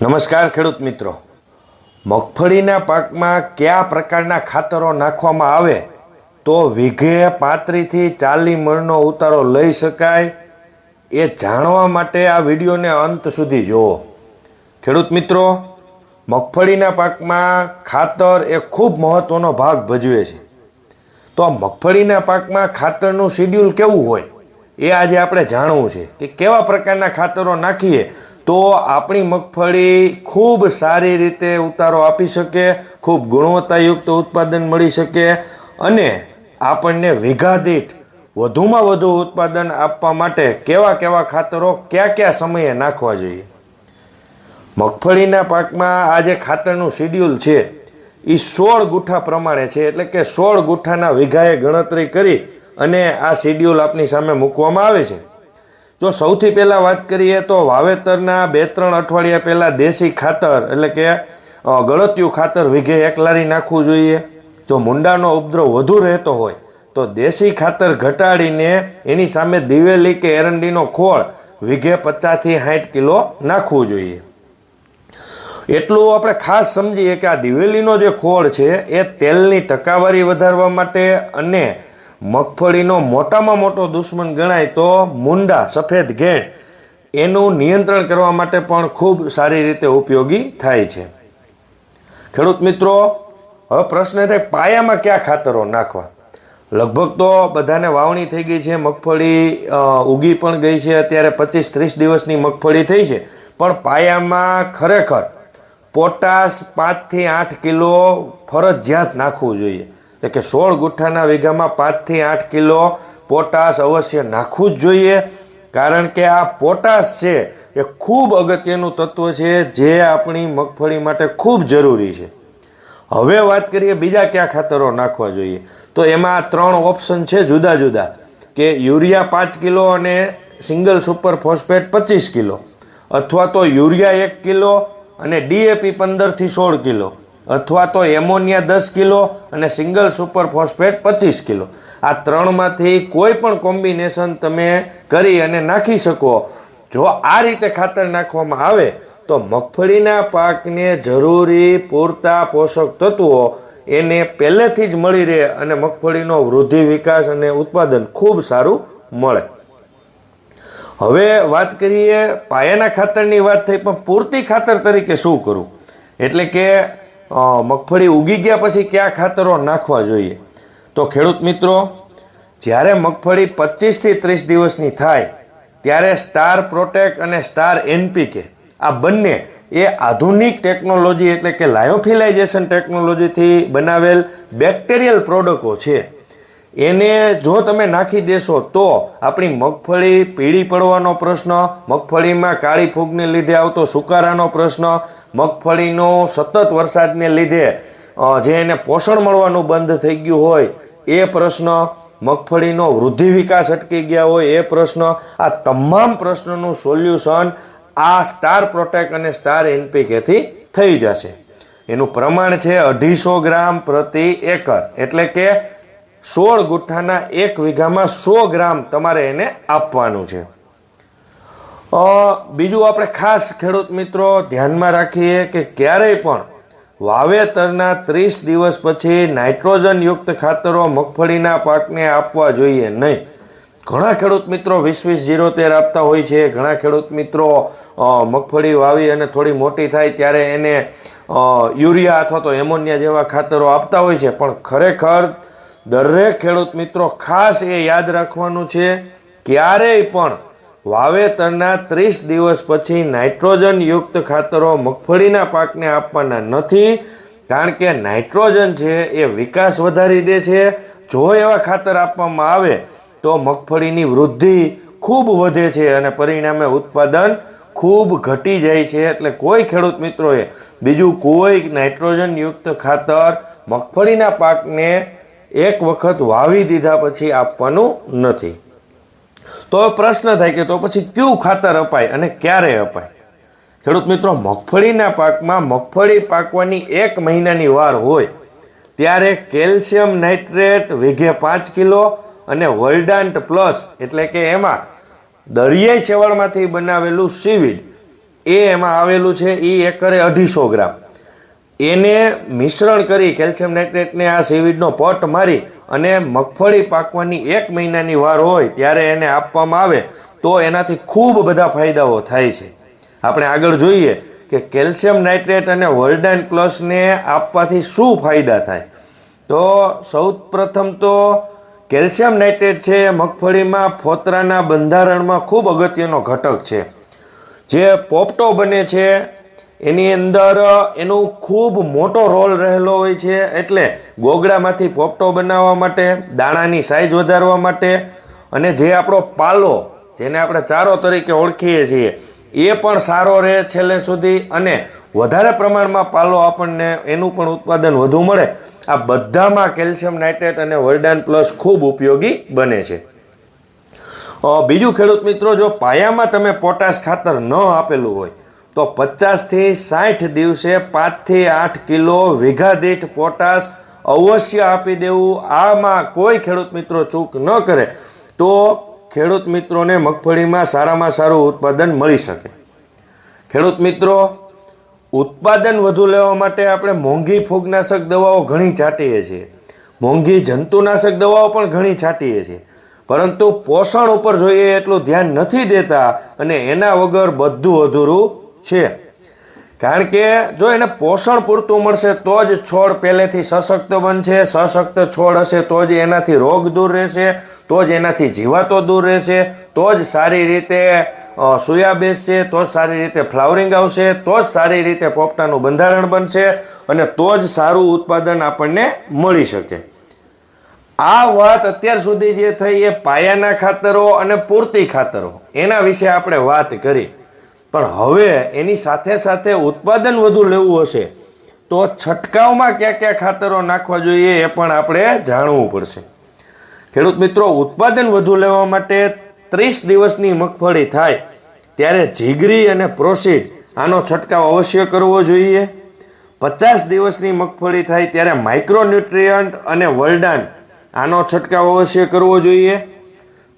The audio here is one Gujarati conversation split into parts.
નમસ્કાર ખેડૂત મિત્રો. મગફળીના પાકમાં કયા પ્રકારના ખાતરો નાખવામાં આવે તો વીઘે પાંત્રીસથી ચાલીસ મણનો ઉતારો લઈ શકાય એ જાણવા માટે આ વિડીયોને અંત સુધી જુઓ. ખેડૂત મિત્રો, મગફળીના પાકમાં ખાતર એ ખૂબ મહત્ત્વનો ભાગ ભજવે છે. તો આ મગફળીના પાકમાં ખાતરનું શિડ્યુલ કેવું હોય એ આજે આપણે જાણવું છે કે કેવા પ્રકારના ખાતરો નાખીએ તો આપણી મગફળી ખૂબ સારી રીતે ઉતારો આપી શકે, ખૂબ ગુણવત્તાયુક્ત ઉત્પાદન મળી શકે અને આપણને વીઘા દીઠ વધુમાં વધુ ઉત્પાદન આપવા માટે કેવા કેવા ખાતરો કયા કયા સમયે નાખવા જોઈએ? મગફળીના પાકમાં આ જે ખાતરનું શિડ્યુલ છે એ સોળ ગુઠ્ઠા પ્રમાણે છે, એટલે કે સોળ ગુઠ્ઠાના વીઘાએ ગણતરી કરી અને આ શિડ્યુલ આપની સામે મૂકવામાં આવે છે. જો સૌથી પહેલાં વાત કરીએ તો વાવેતરના બે ત્રણ અઠવાડિયા પહેલાં દેશી ખાતર એટલે કે ગળતિયું ખાતર વીઘે એક લારી નાખવું જોઈએ. જો મુંડાનો ઉપદ્રવ વધુ રહેતો હોય, તો દેશી ખાતર ઘટાડીને એની સામે દિવેલી કે એરંડીનો ખોળ વીઘે પચાસથી સાઠ કિલો નાખવું જોઈએ. એટલું આપણે ખાસ સમજીએ કે આ દિવેલીનો જે ખોળ છે, એ તેલની ટકાવારી વધારવા માટે અને મગફળીનો મોટામાં મોટો દુશ્મન ગણાય તો મુંડા, સફેદ ઘેટ એનું નિયંત્રણ કરવા માટે પણ ખૂબ સારી રીતે ઉપયોગી થાય છે. ખેડૂત મિત્રો, હવે પ્રશ્ન થાય પાયામાં કયા ખાતરો નાખવા? લગભગ તો બધાને વાવણી થઈ ગઈ છે, મગફળી ઉગી પણ ગઈ છે, અત્યારે પચીસ ત્રીસ દિવસની મગફળી થઈ છે, પણ પાયામાં ખરેખર પોટાશ પાંચથી આઠ કિલો ફરજિયાત નાખવું જોઈએ. એટલે કે સોળ ગુઠ્ઠાના વીઘામાં પાંચથી આઠ કિલો પોટાશ અવશ્ય નાખવું જ જોઈએ. કારણ કે આ પોટાશ છે, એ ખૂબ અગત્યનું તત્વ છે, જે આપણી મગફળી માટે ખૂબ જરૂરી છે. હવે વાત કરીએ બીજા કયા ખાતરો નાખવા જોઈએ. તો એમાં ત્રણ ઓપ્શન છે જુદા જુદા, કે યુરિયા પાંચ કિલો અને સિંગલ સુપર ફોસ્ફેટ પચીસ કિલો, અથવા તો યુરિયા એક કિલો અને ડીએપી પંદરથી સોળ કિલો. અથવા તો એમોનિયા દસ કિલો અને સિંગલ સુપર ફોસ્ફેટ પચીસ કિલો. આ ત્રણમાંથી કોઈ પણ કોમ્બિનેશન તમે કરી અને નાખી શકો. જો આ રીતે ખાતર નાખવામાં આવે, તો મગફળીના પાકને જરૂરી પૂરતા પોષક તત્વો એને પહેલેથી જ મળી રહે અને મગફળીનો વૃદ્ધિ, વિકાસ અને ઉત્પાદન ખૂબ સારું મળે. હવે વાત કરીએ પાયાના ખાતરની વાત થઈ, પણ પૂરતી ખાતર તરીકે શું કરવું? એટલે કે મગફળી ઉગી ગયા પછી કયા ખાતરો નાખવા જોઈએ? તો ખેડૂત મિત્રો, જ્યારે મગફળી પચીસથી ત્રીસ દિવસની થાય, ત્યારે સ્ટાર પ્રોટેક અને સ્ટાર એનપીકે, આ બંને એ આધુનિક ટેકનોલોજી એટલે કે લાયોફિલાઇઝેશન ટેકનોલોજીથી બનાવેલ બેક્ટેરિયલ પ્રોડક્ટો છે. એને જો તમે નાખી દેશો તો આપણી મગફળી પીળી પડવાનો પ્રશ્ન, મગફળીમાં કાળી ફૂગને લીધે આવતો સુકારાનો પ્રશ્ન, મગફળીનો સતત વરસાદને લીધે જે એને પોષણ મળવાનું બંધ થઈ ગયું હોય, એ પ્રશ્ન, મગફળીનો વૃદ્ધિ વિકાસ અટકી ગયા હોય, એ પ્રશ્ન, આ તમામ પ્રશ્નનું સોલ્યુશન આ સ્ટાર પ્રોટેક અને સ્ટાર એનપીકેથી થઈ જશે. એનું પ્રમાણ છે અઢીસો ગ્રામ પ્રતિ એકર. એટલે કે સોળ ગુઠ્ઠાના એક વીઘામાં સો ગ્રામ તમારે એને આપવાનું છે. બીજું આપણે ખાસ ખેડૂત મિત્રો ધ્યાનમાં રાખીએ કે ક્યારેય પણ વાવેતરના ત્રીસ દિવસ પછી નાઇટ્રોજનયુક્ત ખાતરો મગફળીના પાકને આપવા જોઈએ નહીં. ઘણા ખેડૂત મિત્રો વીસ વીસ જીરો તેર આપતા હોય છે. ઘણા ખેડૂત મિત્રો મગફળી વાવી અને થોડી મોટી થાય ત્યારે એને યુરિયા અથવા તો એમોનિયા જેવા ખાતરો આપતા હોય છે. પણ ખરેખર દરેક ખેડૂત મિત્રો ખાસ એ યાદ રાખવાનું છે, ક્યારેય પણ વાવેતરના ત્રીસ દિવસ પછી નાઇટ્રોજનયુક્ત ખાતરો મગફળીના પાકને આપવાના નથી, કારણ કે નાઇટ્રોજન છે એ વિકાસ વધારી દે છે. જો એવા ખાતર આપવામાં આવે, તો મગફળીની વૃદ્ધિ ખૂબ વધે છે અને પરિણામે ઉત્પાદન ખૂબ ઘટી જાય છે. એટલે કોઈ ખેડૂત મિત્રોએ બીજું કોઈ નાઇટ્રોજનયુક્ત ખાતર મગફળીના પાકને એક વખત વાવી દીધા પછી આપવાનું નથી. તો પ્રશ્ન થાય કે તો પછી કયું ખાતર અપાય અને ક્યારે અપાય? ખેડૂત મિત્રો, મગફળીના પાકમાં મગફળી પાકવાની એક મહિનાની વાર હોય, ત્યારે કેલ્શિયમ નાઇટ્રેટ વીઘે પાંચ કિલો અને વર્લ્ડાન્ટ પ્લસ એટલે કે એમાં દરિયાઈ શેવાળમાંથી બનાવેલું સીવીડ, એ એમાં આવેલું છે એ એકરે અઢીસો ગ્રામ. એને મિશ્રણ કરી કેલ્શિયમ નાઇટ્રેટને આ સીવીડનો પોટ મારી અને મગફળી પાકવાની એક મહિનાની વાર હોય ત્યારે એને આપવામાં આવે, તો એનાથી ખૂબ બધા ફાયદાઓ થાય છે. આપણે આગળ જોઈએ કે કેલ્શિયમ નાઇટ્રેટ અને વર્લ્ડાઇન પ્લસને આપવાથી શું ફાયદા થાય. તો સૌ પ્રથમ તો કેલ્શિયમ નાઇટ્રેટ છે એ મગફળીમાં ફોતરાના બંધારણમાં ખૂબ અગત્યનો ઘટક છે. જે પોપટો બને છે એની અંદર, એનું ખૂબ મોટો રોલ રહેલો હોય છે, એટલે ગોગડામાંથી પોપટો બનાવવા માટે, દાણાની સાઇઝ વધારવા માટે, અને જે આપણો પાલો, જેને આપણે ચારો તરીકે ઓળખીએ છીએ, એ પણ સારો રહે છેલ્લે સુધી, અને વધારે પ્રમાણમાં પાલો આપણને એનું પણ ઉત્પાદન વધુ મળે. આ બધામાં કેલ્શિયમ નાઇટ્રેટ અને વર્ડાન પ્લસ ખૂબ ઉપયોગી બને છે. બીજું ખેડૂત મિત્રો, જો પાયામાં તમે પોટાશ ખાતર ન આપેલું હોય તો પચાસથી સાઠ દિવસે પાંચથી આઠ કિલો વીઘા દીઠ પોટાશ અવશ્ય આપી દેવું. આમાં કોઈ ખેડૂત મિત્રો ચૂક ન કરે તો ખેડૂત મિત્રોને મગફળીમાં સારામાં સારું ઉત્પાદન મળી શકે. ખેડૂત મિત્રો, ઉત્પાદન વધુ લેવા માટે આપણે મોંઘી ફૂગનાશક દવાઓ ઘણી છાંટીએ છીએ. મોંઘી જંતુનાશક દવાઓ પણ ઘણી છાંટીએ છીએ. પરંતુ પોષણ ઉપર જોઈએ એટલું ધ્યાન નથી દેતા અને એના વગર બધું અધૂરું છે. કારણ કે જો એને પોષણ પૂરતું મળશે તો જ છોડ પહેલેથી સશક્ત બનશે, સશક્ત છોડ હશે તો જ એનાથી રોગ દૂર રહેશે, તો જ એનાથી જીવાતો દૂર રહેશે, તો જ સારી રીતે સોયા બેસશે, તો જ સારી રીતે ફ્લાવરિંગ આવશે, તો જ સારી રીતે પોપટાનું બંધારણ બનશે અને તો જ સારું ઉત્પાદન આપણને મળી શકે. આ વાત અત્યાર સુધી જે થઈ એ પાયાના ખાતરો અને પૂરતી ખાતરો. એના વિશે આપણે વાત કરી. પણ હવે એની સાથે સાથે ઉત્પાદન વધુ લેવું હશે, તો છંટકાવમાં કયા ક્યાં ખાતરો નાખવા જોઈએ એ પણ આપણે જાણવું પડશે. ખેડૂત મિત્રો, ઉત્પાદન વધુ લેવા માટે ત્રીસ દિવસની મગફળી થાય, ત્યારે જીગરી અને પ્રોસીડ આનો છંટકાવ અવશ્ય કરવો જોઈએ. પચાસ દિવસની મગફળી થાય, ત્યારે માઇક્રોન્યુટ્રિયન્ટ અને વલડાન આનો છંટકાવ અવશ્ય કરવો જોઈએ.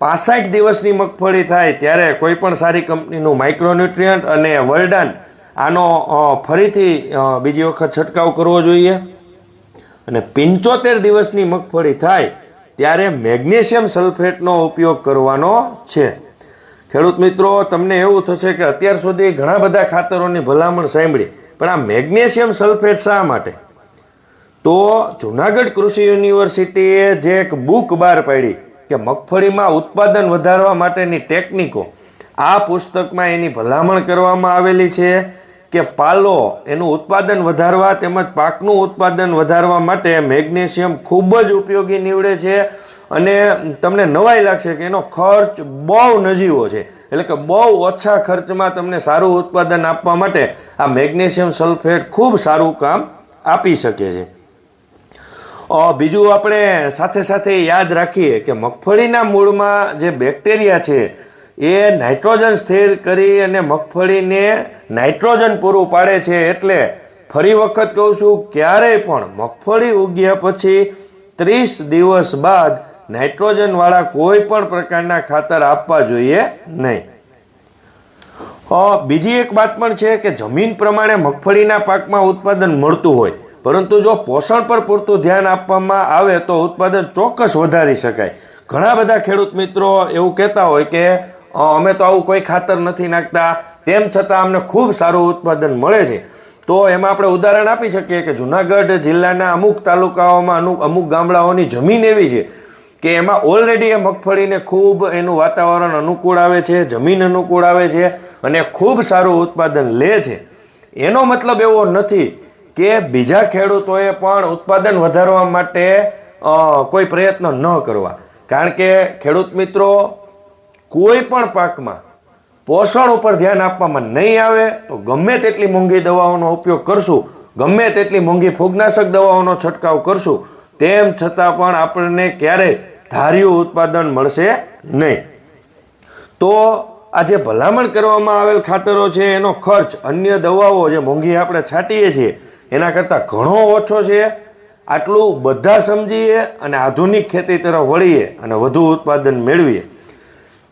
પાસઠ દિવસની મગફળી થાય ત્યારે કોઈ પણ સારી કંપનીનું માઇક્રોન્યુટ્રિયન્ટ અને વર્ડાન આનો ફરીથી બીજી વખત છંટકાવ કરવો જોઈએ. અને પંચોતેર દિવસની મગફળી થાય ત્યારે મેગ્નેશિયમ સલ્ફેટનો ઉપયોગ કરવાનો છે. ખેડૂત મિત્રો, તમને એવું થશે કે અત્યાર સુધી ઘણા બધા ખાતરોની ભલામણ સાંભળી, પણ આ મેગ્નેશિયમ સલ્ફેટ શા માટે? તો જુનાગઢ કૃષિ યુનિવર્સિટીએ જે એક બુક બહાર પાડી કે મગફળીમાં ઉત્પાદન વધારવા માટેની ટેકનિકો આ પુસ્તકમાં એની ભલામણ કરવામાં આવેલી છે કે પાલો એનું ઉત્પાદન વધારવા તેમજ પાકનું ઉત્પાદન વધારવા માટે મેગ્નેશિયમ ખૂબ જ ઉપયોગી નીવડે છે અને તમને નવાઈ લાગશે કે એનો ખર્ચ બહુ નજીવો છે. એટલે કે બહુ ઓછા ખર્ચમાં તમને સારું ઉત્પાદન આપવા માટે આ મેગ્નેશિયમ સલ્ફેટ ખૂબ સારું કામ આપી શકે છે. બીજું આપણે સાથે સાથે યાદ રાખીએ કે મગફળીના મૂળમાં જે બેક્ટેરિયા છે, એ નાઇટ્રોજન સ્થિર કરી અને મગફળીને નાઇટ્રોજન પૂરું પાડે છે એટલે ફરી વખત કહું છું, ક્યારેય પણ મગફળી ઉગ્યા પછી ત્રીસ દિવસ બાદ નાઇટ્રોજનવાળા કોઈ પણ પ્રકારના ખાતર આપવા જોઈએ નહીં. બીજી એક વાત પણ છે કે જમીન પ્રમાણે મગફળીના પાકમાં ઉત્પાદન મળતું હોય. પરંતુ જો પોષણ પર પૂરતું ધ્યાન આપવામાં આવે તો ઉત્પાદન ચોક્કસ વધારી શકાય. ઘણા બધા ખેડૂત મિત્રો એવું કહેતા હોય કે અમે તો આવું કોઈ ખાતર નથી નાખતા. તેમ છતાં અમને ખૂબ સારું ઉત્પાદન મળે છે. તો એમાં આપણે ઉદાહરણ આપી શકીએ કે જુનાગઢ જિલ્લાના અમુક તાલુકાઓમાં અમુક અમુક ગામડાઓની જમીન એવી છે કે એમાં ઓલરેડી એ મગફળીને ખૂબ એનું વાતાવરણ અનુકૂળ આવે છે, જમીન અનુકૂળ આવે છે અને ખૂબ સારું ઉત્પાદન લે છે. એનો મતલબ એવો નથી કે બીજા ખેડૂતોએ પણ ઉત્પાદન વધારવા માટે કોઈ પ્રયત્ન ન કરવા. કારણ કે ખેડૂત મિત્રો, કોઈ પણ પાકમાં પોષણ ઉપર ધ્યાન આપવામાં નહીં આવે, તો ગમે તેટલી મોંઘી દવાઓનો ઉપયોગ કરશું, ગમે તેટલી મોંઘી ફૂગનાશક દવાઓનો છંટકાવ કરશું, તેમ છતાં પણ આપણને ક્યારેય ધાર્યું ઉત્પાદન મળશે નહીં. તો આ જે ભલામણ કરવામાં આવેલ ખાતરો છે, એનો ખર્ચ અન્ય દવાઓ જે મોંઘી આપણે છાંટીએ છીએ એના કરતાં ઘણો ઓછો છે. આટલું બધા સમજીએ અને આધુનિક ખેતી તરફ વળીએ અને વધુ ઉત્પાદન મેળવીએ.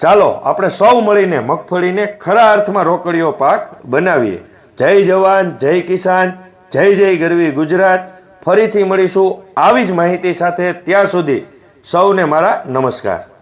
ચાલો, આપણે સૌ મળીને મગફળીને ખરા અર્થમાં રોકડીયો પાક બનાવીએ. જય જવાન, જય કિસાન, જય જય ગરવી ગુજરાત. ફરીથી મળીશું આવી જ માહિતી સાથે ત્યાં સુધી સૌને મારા નમસ્કાર.